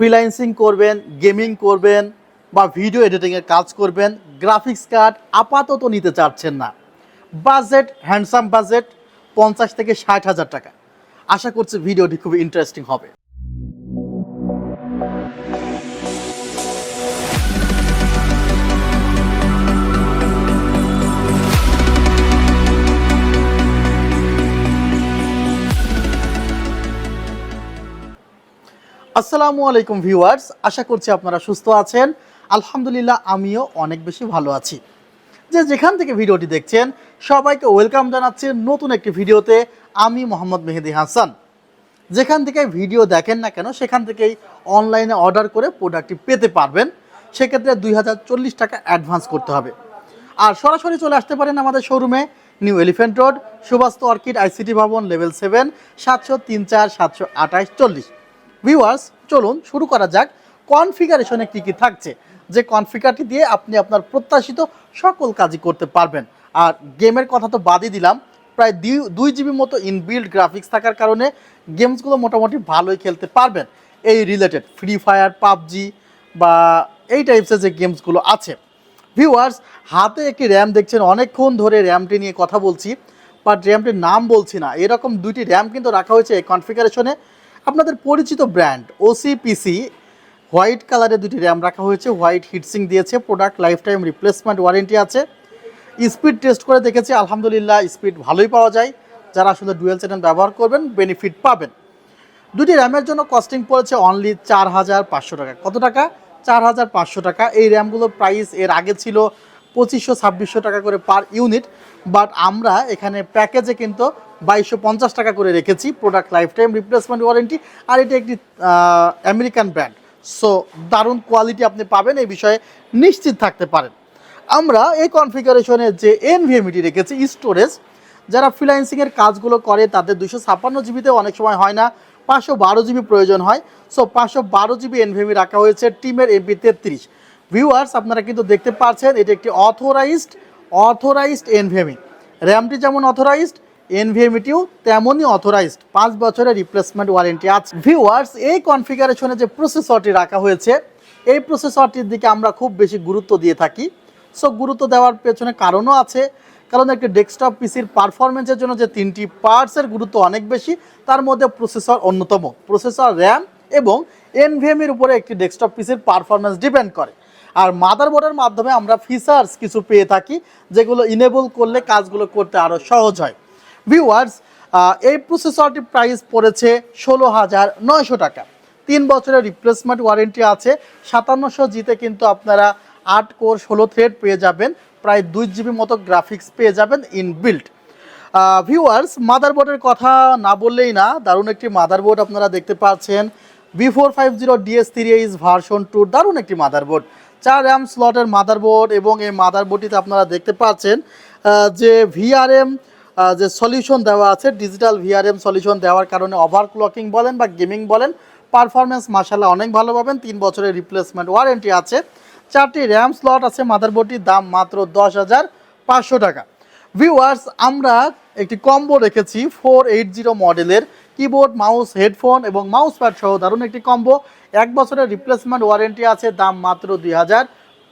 Freelancing করবেন gaming করবেন বা ভিডিও এডিটিংয়ের কাজ করবেন গ্রাফিক্স কার্ড আপাতত নিতে চাচ্ছেন না। বাজেট হ্যান্ডসাম বাজেট পঞ্চাশ থেকে ষাট হাজার টাকা। আশা করছি ভিডিওটি খুব ইন্টারেস্টিং হবে। আসসালামু আলাইকুম ভিউয়ার্স, আশা করছি আপনারা সুস্থ আছেন। আলহামদুলিল্লাহ, আমিও অনেক বেশি ভালো আছি। যে যেখান থেকে ভিডিওটি দেখছেন, সবাইকে ওয়েলকাম জানাচ্ছি নতুন একটি ভিডিওতে। আমি মোহাম্মদ মেহেদি হাসান। যেখান থেকে ভিডিও দেখেন না কেন, সেখান থেকেই অনলাইনে অর্ডার করে প্রোডাক্টটি পেতে পারবেন। সেক্ষেত্রে দুই হাজার চল্লিশ টাকা অ্যাডভান্স করতে হবে। আর সরাসরি চলে আসতে পারেন আমাদের শোরুমে, New Elephant Road Subastu Orchid ICT ভবন, লেভেল সেভেন, সাতশো তিন চার, সাতশো আঠাশ, চল্লিশ। ভিউয়ার্স চলুন শুরু করা যাক। কনফিগারেশনে কী কী থাকছে? যে কনফিগারটি দিয়ে আপনি আপনার প্রত্যাশিত সকল কাজই করতে পারবেন। আর গেমের কথা তো বাদই দিলাম। প্রায় দুই- দুই জিবি মতো ইনবিল্ড গ্রাফিক্স থাকার কারণে গেমসগুলো মোটামুটি ভালোই খেলতে পারবেন। এই রিলেটেড ফ্রি ফায়ার পাবজি বা এই টাইপসের যে গেমসগুলো আছে। ভিউয়ার্স হাতে একটি র্যাম দেখছেন, অনেকক্ষণ ধরে র্যামটি নিয়ে কথা বলছি বাট র্যামটির নাম বলছি না। এরকম দুইটি র্যাম কিন্তু রাখা হয়েছে এই কনফিগারেশনে আপনাদের পরিচিত ব্র্যান্ড ওসিপিসি হোয়াইট কালারের দুটি র্যাম রাখা হয়েছে, হোয়াইট হিটসিং দিয়েছে, product life time replacement warranty আছে। স্পিড টেস্ট করে দেখেছি, আলহামদুলিল্লাহ স্পিড ভালোই পাওয়া যায়। যারা আসলে ডুয়েল চ্যানেল ব্যবহার করবেন, বেনিফিট পাবেন। দুটি র্যামের জন্য কস্টিং পড়েছে অনলি চার হাজার পাঁচশো টাকা। কত টাকা? চার হাজার পাঁচশো টাকা। এই র্যামগুলোর প্রাইস এর আগে ছিল পঁচিশশো, ছাব্বিশশো টাকা করে পার ইউনিট বাট আমরা এখানে প্যাকেজে কিন্তু বাইশশো পঞ্চাশ টাকা করে রেখেছি product life time replacement warranty আর এটি একটি আমেরিকান ব্র্যান্ড সো দারুণ কোয়ালিটি আপনি পাবেন, এই বিষয়ে নিশ্চিত থাকতে পারেন। আমরা এই কনফিগারেশনের যে এনভিএমিটি রেখেছি স্টোরেজ যারা ফ্রিল্যান্সিংয়ের কাজগুলো করে, তাদের দুশো ছাপ্পান্ন জিবিতে অনেক সময় হয় না, পাঁচশো বারো জিবি প্রয়োজন হয়। সো পাঁচশো বারো জিবি এনভিএমি রাখা হয়েছে টিমের এমপি তেত্রিশ। ভিউয়ার্স আপনারা কিন্তু দেখতে পাচ্ছেন, এটি একটি অথরাইজড অথরাইজড এনভিএমি র্যামটি যেমন অথরাইজড এনভিএমিটিও তেমনই অথরাইজড পাঁচ বছরের রিপ্লেসমেন্ট ওয়ারেন্টি আছে। ভিউয়ার্স এই কনফিগারেশনে যে প্রসেসরটি রাখা হয়েছে, এই প্রসেসরটির দিকে আমরা খুব বেশি গুরুত্ব দিয়ে থাকি। সো গুরুত্ব দেওয়ার পেছনে কারণও আছে। কারণ একটি ডেস্কটপ পিসির পারফরমেন্সের জন্য যে তিনটি পার্টসের গুরুত্ব অনেক বেশি, তার মধ্যে প্রসেসর অন্যতম। প্রসেসর র্যাম এবং এনভিএমের উপরে একটি ডেস্কটপ পিসির পারফরমেন্স ডিপেন্ড করে। আর মাদারবোর্ডের মাধ্যমে আমরা ফিচার্স কিছু পেয়ে থাকি, যেগুলো ইনেবল করলে কাজগুলো করতে আরও সহজ হয়। ভিউয়ার্স এই প্রসেসরটির প্রাইস পড়েছে ষোলো হাজার নয়শো টাকা। তিন বছরের রিপ্লেসমেন্ট ওয়ারেন্টি আছে। সাতান্নশো জিতে কিন্তু আপনারা আট কোর ষোলো থ্রেড পেয়ে যাবেন। প্রায় দুই জিবি মতো গ্রাফিক্স পেয়ে যাবেন ইনবিল্ট ভিউয়ার্স মাদারবোর্ডের কথা না বললেই না, দারুণ একটি মাদারবোর্ড আপনারা দেখতে পাচ্ছেন। B four five zero DS three H version two দারুণ একটি মাদারবোর্ড চার র্যাম স্লটের মাদারবোর্ড এবং এই মাদারবোর্ডটিতে আপনারা দেখতে পাচ্ছেন যে ভিআরএম যে সলিউশন দেওয়া আছে ডিজিটাল ভিআরএম সলিউশন দেওয়ার কারণে ওভারক্লকিং বলেন বা গেমিং বলেন পারফরমেন্স মাসাল্লাহ অনেক ভালো পাবেন, তিন বছরের রিপ্লেসমেন্ট ওয়ারেন্টি আছে। চারটি র্যাম স্লট আছে মাদারবোর্ডটির দাম মাত্র দশ হাজার পাঁচশো টাকা। ভিউয়ার্স আমরা একটি কম্বো রেখেছি ফোর এইট জিরো মডেলের কিবোর্ড মাউস হেডফোন এবং মাউস প্যাড সহ দারুণ একটি কম্বো এক বছরের রিপ্লেসমেন্ট ওয়ারেন্টি আছে, দাম মাত্র দুই হাজার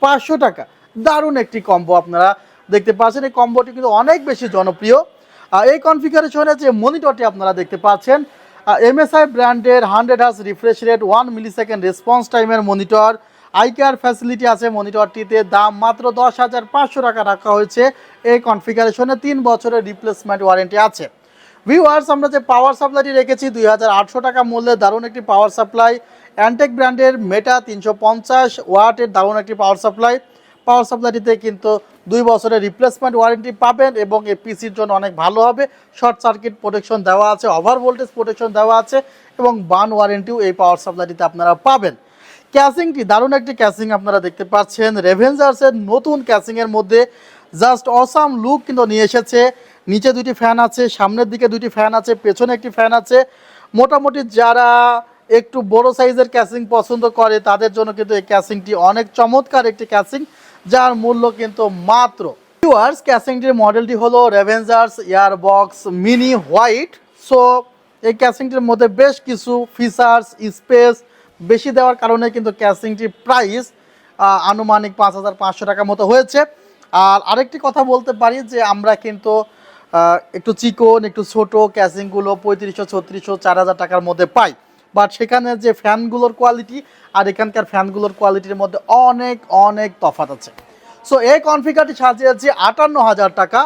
পাঁচশো টাকা। দারুণ একটি কম্বো আপনারা দেখতে পাচ্ছেন। এই কম্বোটি কিন্তু অনেক বেশি জনপ্রিয়। এই কনফিগারেশনে যে মনিটরটি আপনারা দেখতে পাচ্ছেন এমএসআই ব্র্যান্ডের hundred hertz refresh rate one millisecond response টাইমের মনিটর আই কেয়ার ফ্যাসিলিটি আছে মনিটরটিতে দাম মাত্র দশ হাজার পাঁচশো টাকা রাখা হয়েছে। এই কনফিগারেশনে তিন বছরের রিপ্লেসমেন্ট ওয়ারেন্টি আছে। ভিউয়ার্স আমরা যে পাওয়ার সাপ্লাইটি রেখেছি, দুই হাজার আটশো টাকা মূল্যে দারুণ একটি পাওয়ার সাপ্লাই অ্যান্টেক ব্র্যান্ডের মেটা তিনশো পঞ্চাশ ওয়াটের দারুণ একটি পাওয়ার সাপ্লাই পাওয়ার সাপ্লাইটিতে কিন্তু দুই বছরের রিপ্লেসমেন্ট ওয়ারেন্টি পাবেন এবং এই পিসির জন্য অনেক ভালো হবে। শর্ট সার্কিট প্রোটেকশন দেওয়া আছে ওভার ভোল্টেজ প্রোটেকশন দেওয়া আছে এবং বান ওয়ারেন্টিও এই পাওয়ার সাপ্লাইটিতে আপনারা পাবেন। ক্যাসিংটি দারুণ একটি ক্যাসিং আপনারা দেখতে পাচ্ছেন। রেভেঞ্জার্সের নতুন ক্যাসিংয়ের মধ্যে জাস্ট অসাম লুক কিন্তু নিয়ে এসেছে। নিচে দুটি ফ্যান আছে, সামনের দিকে দুটি ফ্যান আছে, পেছনে একটি ফ্যান আছে। মোটামুটি যারা একটু বড় সাইজের ক্যাসিং পছন্দ করে, তাদের জন্য কিন্তু এই ক্যাসিংটি অনেক চমৎকার একটি ক্যাসিং যার মূল্য কিন্তু মাত্র। ভিউয়ার্স ক্যাসিংটির মডেলটি হলো Revengers Airbox mini white so এই ক্যাসিংটির মধ্যে বেশ কিছু ফিচার্স স্পেস বেশি দেওয়ার কারণে কিন্তু ক্যাসিংটির প্রাইস আনুমানিক পাঁচ হাজার পাঁচশো টাকা মতো হয়েছে। আর আরেকটি কথা বলতে পারি যে, আমরা কিন্তু একটু চিকন, একটু ছোট ক্যাসিংগুলো পঁয়ত্রিশশো, ছত্রিশশো, চার হাজার টাকার মধ্যে পাই। বাট সেখানে যে ফ্যানগুলোর কোয়ালিটি আর এখানকার ফ্যানগুলোর কোয়ালিটির মধ্যে অনেক অনেক তফাৎ আছে। সো এই কনফিগারটি সাজিয়েছি আটান্ন হাজার টাকা।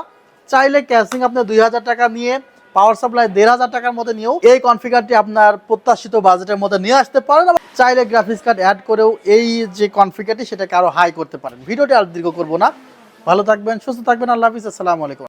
চাইলে ক্যাসিং আপনি দুই হাজার টাকা নিয়ে পাওয়ার সাপ্লাই দেড় হাজার টাকার মধ্যে নিয়েও এই কনফিগারটি আপনার প্রত্যাশিত বাজেটের মধ্যে নিয়ে আসতে পারেন চাইলে গ্রাফিক্স কার্ড অ্যাড করেও এই যে কনফিগারটি সেটাকে আরও হাই করতে পারেন। ভিডিওটি আর দীর্ঘ করব না। ভালো থাকবেন, সুস্থ থাকবেন। আল্লাহ হাফিজ। আসসালামু আলাইকুম।